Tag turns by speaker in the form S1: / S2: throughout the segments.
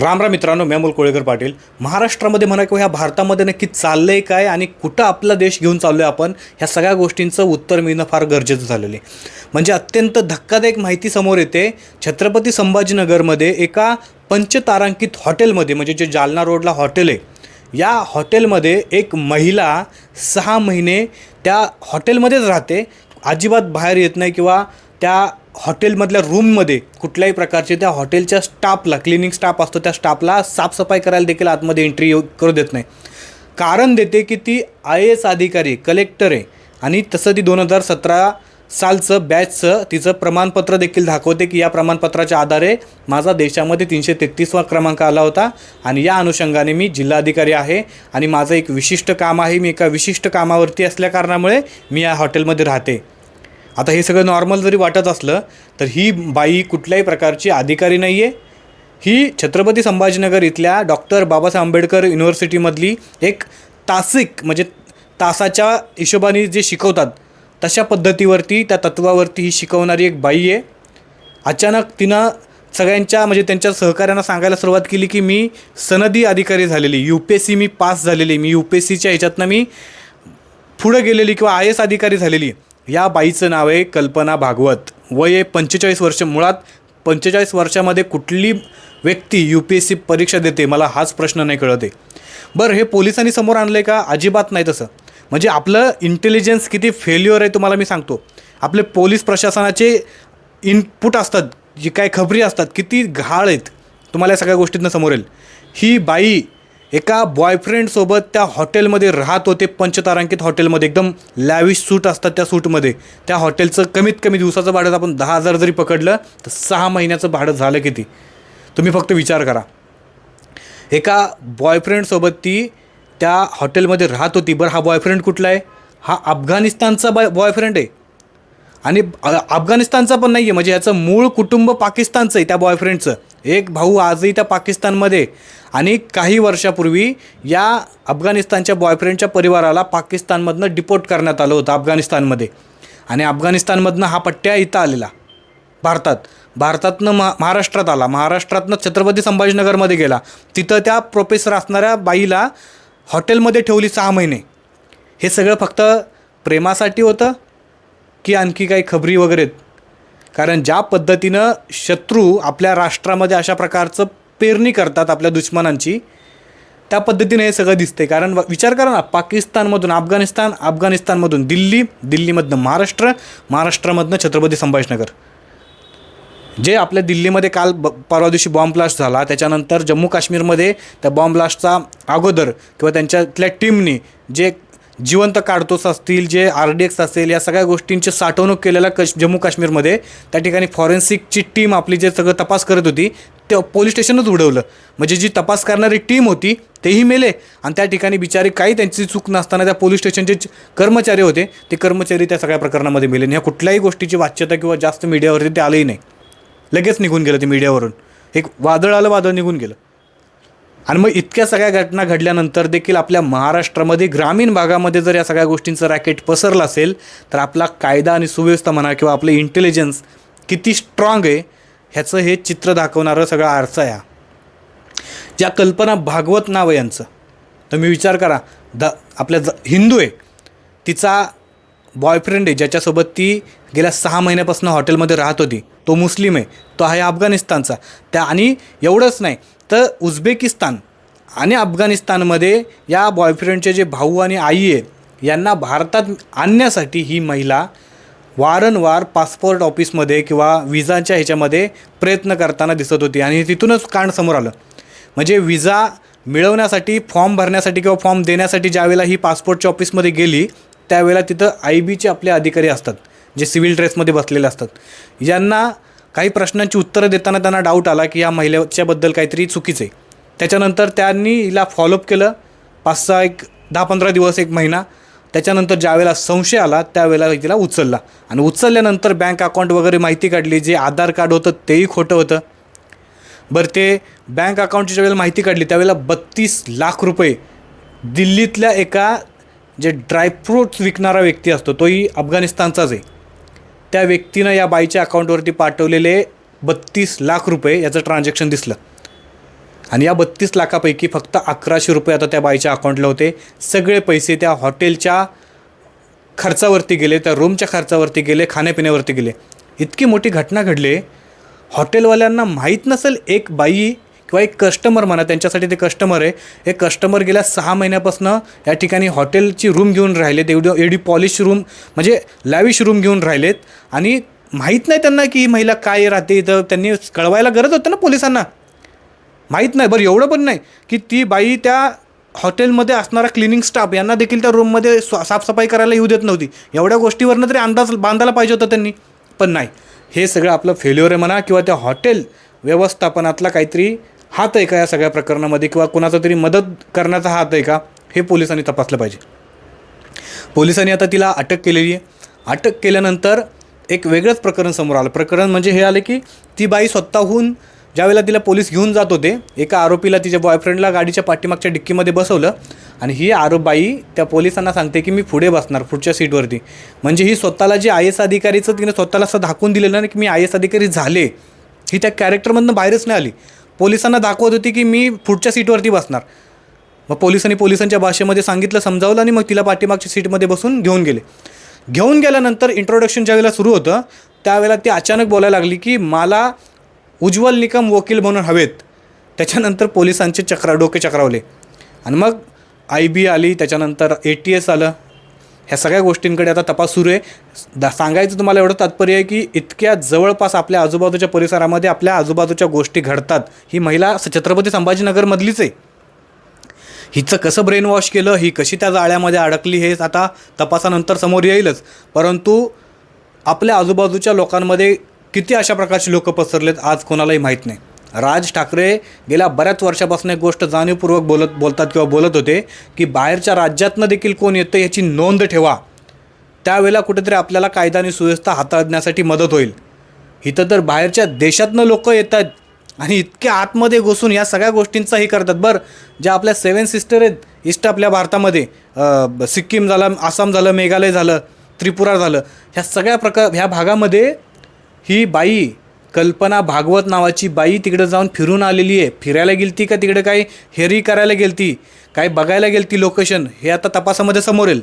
S1: राम राम मित्रांनो मी अमोल कोळेकर पाटील. महाराष्ट्रामध्ये म्हणा किंवा ह्या भारतामध्ये नक्की चाललं आहे काय आणि कुठं आपला देश घेऊन चाललो आहे आपण ह्या सगळ्या गोष्टींचं उत्तर मिळणं फार गरजेचं झालेलं आहे. म्हणजे अत्यंत धक्कादायक माहिती समोर येते छत्रपती संभाजीनगरमध्ये एका पंचतारांकित हॉटेलमध्ये म्हणजे जे जालना रोडला हॉटेल आहे या हॉटेलमध्ये एक महिला सहा महिने त्या हॉटेलमध्येच राहते अजिबात बाहेर येत नाही किंवा त्या हॉटेलमधल्या रूममध्ये कुठल्याही प्रकारचे त्या हॉटेलच्या स्टाफला क्लिनिंग स्टाफ असतो त्या स्टाफला साफसफाई करायला देखील आतमध्ये एंट्री करू देत नाही. कारण देते की ती आय ए एस अधिकारी कलेक्टर आहे आणि तसं ती दोन हजार सतरा सालचं बॅचचं तिचं प्रमाणपत्र देखील दाखवते की या प्रमाणपत्राच्या आधारे माझा देशामध्ये तीनशे तेहतीसवा क्रमांक आला होता आणि या अनुषंगाने मी जिल्हाधिकारी आहे आणि माझं एक विशिष्ट काम आहे. मी एका विशिष्ट कामावरती असल्या कारणामुळे मी या हॉटेलमध्ये राहते. आता हे सगळं नॉर्मल जरी वाटत असलं तर ही बाई कुठल्याही प्रकारची अधिकारी नाही आहे ही छत्रपती संभाजीनगर इथल्या डॉक्टर बाबासाहेब आंबेडकर युनिव्हर्सिटीमधली एक तासिक म्हणजे तासाच्या हिशोबाने जे शिकवतात तशा पद्धतीवरती त्या तत्वावरती ही शिकवणारी एक बाई आहे. अचानक तिनं सगळ्यांच्या म्हणजे त्यांच्या सहकाऱ्यांना सांगायला सुरुवात केली की मी सनदी अधिकारी झालेली यू पी एस सी मी पास झालेली मी यू पी एस सीच्या ह्याच्यातनं मी पुढं गेलेली किंवा आय एस अधिकारी झालेली. या बाईचं नाव आहे कल्पना भागवत. वय आहे पंचेचाळीस वर्ष. मुळात पंचेचाळीस वर्षामध्ये कुठली व्यक्ती यू पी एस सी परीक्षा देते मला हाच प्रश्न नाही कळत आहे बरं हे पोलिसांनी समोर आणलं आहे का? अजिबात नाही तसं. म्हणजे आपलं इंटेलिजन्स किती फेल्युअर आहे तुम्हाला मी सांगतो. आपले पोलीस प्रशासनाचे इनपुट असतात जी काय खबरी असतात किती घाळ आहेत. तुम्हाला या सगळ्या गोष्टीतनं समोर येईल. ही बाई एका बॉयफ्रेंडसोबत त्या हॉटेलमध्ये राहत होते पंचतारांकित हॉटेलमध्ये एकदम लॅविश सूट असतात त्या सूटमध्ये त्या हॉटेलचं कमीत कमी दिवसाचं भाडं आपण दहा हजार जरी पकडलं तर सहा महिन्याचं भाडं झालं किती? तुम्ही फक्त विचार करा. एका बॉयफ्रेंडसोबत ती त्या हॉटेलमध्ये राहत होती. बरं हा बॉयफ्रेंड कुठला आहे? हा अफगाणिस्तानचा बॉय बॉयफ्रेंड आहे. आणि अफगाणिस्तानचा पण नाही आहे म्हणजे याचं मूळ कुटुंब पाकिस्तानचं आहे त्या बॉयफ्रेंडचं एक भाऊ आजही त्या पाकिस्तानमध्ये. आणि काही वर्षापूर्वी या अफगाणिस्तानच्या बॉयफ्रेंडच्या परिवाराला पाकिस्तानमधनं डिपोर्ट करण्यात आलं होतं अफगाणिस्तानमध्ये. आणि अफगाणिस्तानमधनं हा पट्ट्या इथं आलेला. भारतात. भारतातनं महा महाराष्ट्रात आला. महाराष्ट्रातनं छत्रपती संभाजीनगरमध्ये गेला. तिथं त्या प्रोफेसर असणाऱ्या बाईला हॉटेलमध्ये ठेवली सहा महिने. हे सगळं फक्त प्रेमासाठी होतं की आणखी काही खबरी वगैरे आहेत? कारण ज्या पद्धतीनं शत्रू आपल्या राष्ट्रामध्ये अशा प्रकारचं पेरणी करतात आपल्या दुश्मनांची त्या पद्धतीने हे सगळं दिसते कारण व- विचार करा ना पाकिस्तानमधून अफगाणिस्तान अफगाणिस्तानमधून दिल्ली दिल्लीमधनं महाराष्ट्र महाराष्ट्रामधनं छत्रपती संभाजीनगर. जे आपल्या दिल्लीमध्ये काल ब परवा दिवशी बॉम्ब ब्लास्ट झाला त्याच्यानंतर जम्मू काश्मीरमध्ये त्या बॉम्ब ब्लास्टचा अगोदर किंवा त्यांच्यातल्या टीमनी जे जिवंत काढतोस असतील जे आर डी एक्स असेल या सगळ्या गोष्टींची साठवणूक केलेला कश जम्मू काश्मीरमध्ये. त्या ठिकाणी फॉरेन्सिकची टीम आपली जे सगळं तपास करत होती ते पोलीस स्टेशनच उडवलं. म्हणजे जी तपास करणारी टीम होती तेही मेले. आणि त्या ठिकाणी बिचारी काही त्यांची चूक नसताना त्या पोलीस स्टेशनचे कर्मचारी होते ते कर्मचारी त्या सगळ्या प्रकरणामध्ये मेले. आणि ह्या कुठल्याही गोष्टीची वाच्यता किंवा जास्त मीडियावरती ते आलंही नाही. लगेच निघून गेलं ते मीडियावरून एक वादळ आलं वादळ निघून गेलं. आणि मग इतक्या सगळ्या घटना घडल्यानंतर देखील आपल्या महाराष्ट्रामध्ये ग्रामीण भागामध्ये जर या सगळ्या गोष्टींचं रॅकेट पसरलं असेल तर आपला कायदा आणि सुव्यवस्था म्हणा किंवा आपलं इंटेलिजन्स किती स्ट्रॉंग आहे ह्याचं हे चित्र दाखवणारं सगळा आरसा आहे ज्या कल्पना भागवत नाव आहे यांचं. तर मी विचार करा द आपल्या ज हिंदू आहे तिचा बॉयफ्रेंड आहे ज्याच्यासोबत ती गेल्या सहा महिन्यापासून हॉटेलमध्ये राहत होती तो मुस्लिम आहे तो आहे अफगाणिस्तानचा. त्या आणि एवढंच नाही तर उझबेकिस्तान आणि अफगाणिस्तानमध्ये या बॉयफ्रेंडचे जे भाऊ आणि आई आहे यांना भारतात आणण्यासाठी ही महिला वारंवार पासपोर्ट ऑफिसमध्ये किंवा विजाच्या ह्याच्यामध्ये प्रयत्न करताना दिसत होती. आणि तिथूनच कांड समोर आलं. म्हणजे विजा मिळवण्यासाठी फॉर्म भरण्यासाठी किंवा फॉर्म देण्यासाठी ज्यावेळेला ही पासपोर्टच्या ऑफिसमध्ये गेली त्यावेळेला तिथं आय बीचे आपले अधिकारी असतात जे सिव्हिल ड्रेसमध्ये बसलेले असतात. यांना काही प्रश्नांची उत्तरं देताना त्यांना डाऊट आला की या महिलेच्याबद्दल काहीतरी चुकीचं आहे. त्याच्यानंतर त्यांनी हिला फॉलोअप केलं. पाच सहा एक दहा पंधरा दिवस एक महिना. त्याच्यानंतर ज्यावेळेला संशय आला त्यावेळेला तिला उचलला. आणि उचलल्यानंतर बँक अकाउंट वगैरे माहिती काढली जे आधार कार्ड होतं तेही खोटं होतं. बरं ते बँक अकाउंटची ज्यावेळेला माहिती काढली त्यावेळेला बत्तीस लाख रुपये दिल्लीतल्या एका जे ड्रायफ्रूट्स विकणारा व्यक्ती असतो तोही अफगाणिस्तानचाच आहे. त्या व्यक्तीनं या बाईच्या अकाउंटवरती पाठवलेले बत्तीस लाख रुपये याचं ट्रान्झॅक्शन दिसलं. आणि या बत्तीस लाखापैकी फक्त अकराशे रुपये आता त्या बाईच्या अकाउंटला होते. सगळे पैसे त्या हॉटेलच्या खर्चावरती गेले त्या रूमच्या खर्चावरती गेले खाण्यापिण्यावरती गेले. इतकी मोठी घटना घडली. हॉटेलवाल्यांना माहीत नसेल एक बाई किंवा एक कस्टमर म्हणा त्यांच्यासाठी ते कस्टमर आहे. एक कस्टमर गेल्या सहा महिन्यापासून या ठिकाणी हॉटेलची रूम घेऊन राहिलेत एवढी एवढी पॉलिश रूम म्हणजे लॅविश रूम घेऊन राहिलेत. आणि माहीत नाही त्यांना की ही महिला काय राहते इथं. त्यांनी कळवायला गरज होतं ना पोलिसांना? माहीत नाही बरं एवढं पण नाही की ती बाई त्या हॉटेलमध्ये असणारा क्लिनिंग स्टाफ यांना देखील त्या रूममध्ये स्वा साफसफाई करायला येऊ देत नव्हती. एवढ्या गोष्टीवरनं तरी अंदाज बांधायला पाहिजे होतं त्यांनी. पण नाही. हे सगळं आपलं फेल्युअर आहे म्हणा किंवा त्या हॉटेल व्यवस्थापनातला काहीतरी हात आहे का या सगळ्या प्रकरणामध्ये किंवा कुणाचा तरी मदत करण्याचा हात आहे का हे पोलिसांनी तपासलं पाहिजे. पोलिसांनी आता तिला अटक केलेली आहे. अटक केल्यानंतर एक वेगळंच प्रकरण समोर आलं. प्रकरण म्हणजे हे आलं की ती बाई स्वतःहून ज्यावेळेला तिला पोलीस घेऊन जात होते एका आरोपीला तिच्या बॉयफ्रेंडला गाडीच्या पाठीमागच्या डिक्कीमध्ये बसवलं आणि ही आरोप बाई त्या पोलिसांना सांगते की मी पुढे बसणार पुढच्या सीटवरती. म्हणजे ही स्वतःला जे आय एस अधिकारीचं तिने स्वतःला असं दाखवून दिलेलं ना की मी आय एस अधिकारी झाले. ही त्या कॅरेक्टरमधनं बाहेरच नाही आली. पोलिसांना दाखवत होती की मी पुढच्या सीटवरती बसणार. मग पोलिसांनी पोलिसांच्या भाषेमध्ये सांगितलं समजावलं आणि मग तिला पाठीमागच्या सीटमध्ये बसून घेऊन गेले. घेऊन गेल्यानंतर इंट्रोडक्शन ज्यावेळेला सुरू होतं त्यावेळेला ती अचानक बोलायला लागली की मला उज्ज्वल निकम वकील म्हणून हवेत. त्याच्यानंतर पोलिसांचे चक्रा डोके चक्रावले. आणि मग आय बी आली त्याच्यानंतर ए टी एस आलं. ह्या सगळ्या गोष्टींकडे आता तपास सुरू आहे. दा सांगायचं तुम्हाला एवढं तात्पर्य आहे की इतक्या जवळपास आपल्या आजूबाजूच्या परिसरामध्ये आपल्या आजूबाजूच्या गोष्टी घडतात. ही महिला स- छत्रपती संभाजीनगरमधलीच आहे. हिचं कसं ब्रेन वॉश केलं ही कशी त्या जाळ्यामध्ये अडकली हे आता तपासानंतर समोर येईलच. परंतु आपल्या आजूबाजूच्या लोकांमध्ये किती अशा प्रकारची लोक पसरलेत आज कोणालाही माहीत नाही. राज ठाकरे गेल्या बऱ्याच वर्षापासून एक गोष्ट जाणीवपूर्वक बोलत बोलतात किंवा बोलत होते की बाहेरच्या राज्यातनं देखील कोण येतं याची नोंद ठेवा. त्यावेळेला कुठेतरी आपल्याला कायदा आणि सुव्यवस्था हाताळण्यासाठी मदत होईल. इथं तर बाहेरच्या देशातनं लोक येतात आणि इतक्या आतमध्ये घुसून या सगळ्या गोष्टींचा हे करतात बरं. ज्या आपल्या सेवन सिस्टर आहेत इष्ट आपल्या भारतामध्ये सिक्कीम झालं आसाम झालं मेघालय झालं त्रिपुरा झालं ह्या सगळ्या प्रकार ह्या भागामध्ये ही बाई कल्पना भागवत नावाची बाई तिकडं जाऊन फिरून आलेली आहे. फिरायला गेलती का तिकडं काही हेरी करायला गेलती. काय बघायला गेलती लोकेशन हे आता तपासामध्ये समोर येईल.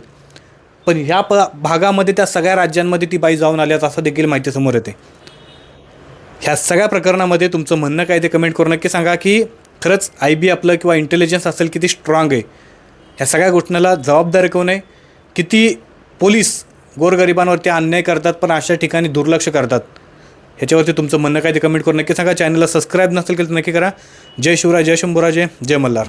S1: पण ह्या प भागामध्ये त्या सगळ्या राज्यांमध्ये ती बाई जाऊन आल्यात असं देखील माहिती समोर येते. ह्या सगळ्या प्रकरणामध्ये तुमचं म्हणणं काय ते कमेंट करून नक्की सांगा की खरंच आय बी आपलं किंवा इंटेलिजन्स असेल किती स्ट्रॉंग आहे. ह्या सगळ्या गोष्टींना जबाबदार कोण आहे? किती पोलीस गोरगरिबांवरती अन्याय करतात पण अशा ठिकाणी दुर्लक्ष करतात. ह्याच्यावरती तुमचं म्हणणं काय ते कमेंट करून नक्की सांगा. चॅनलला सबस्क्राईब नसेल केलं तर नक्की करा. जय शिवराय जय शंभूराजे जय मल्हार.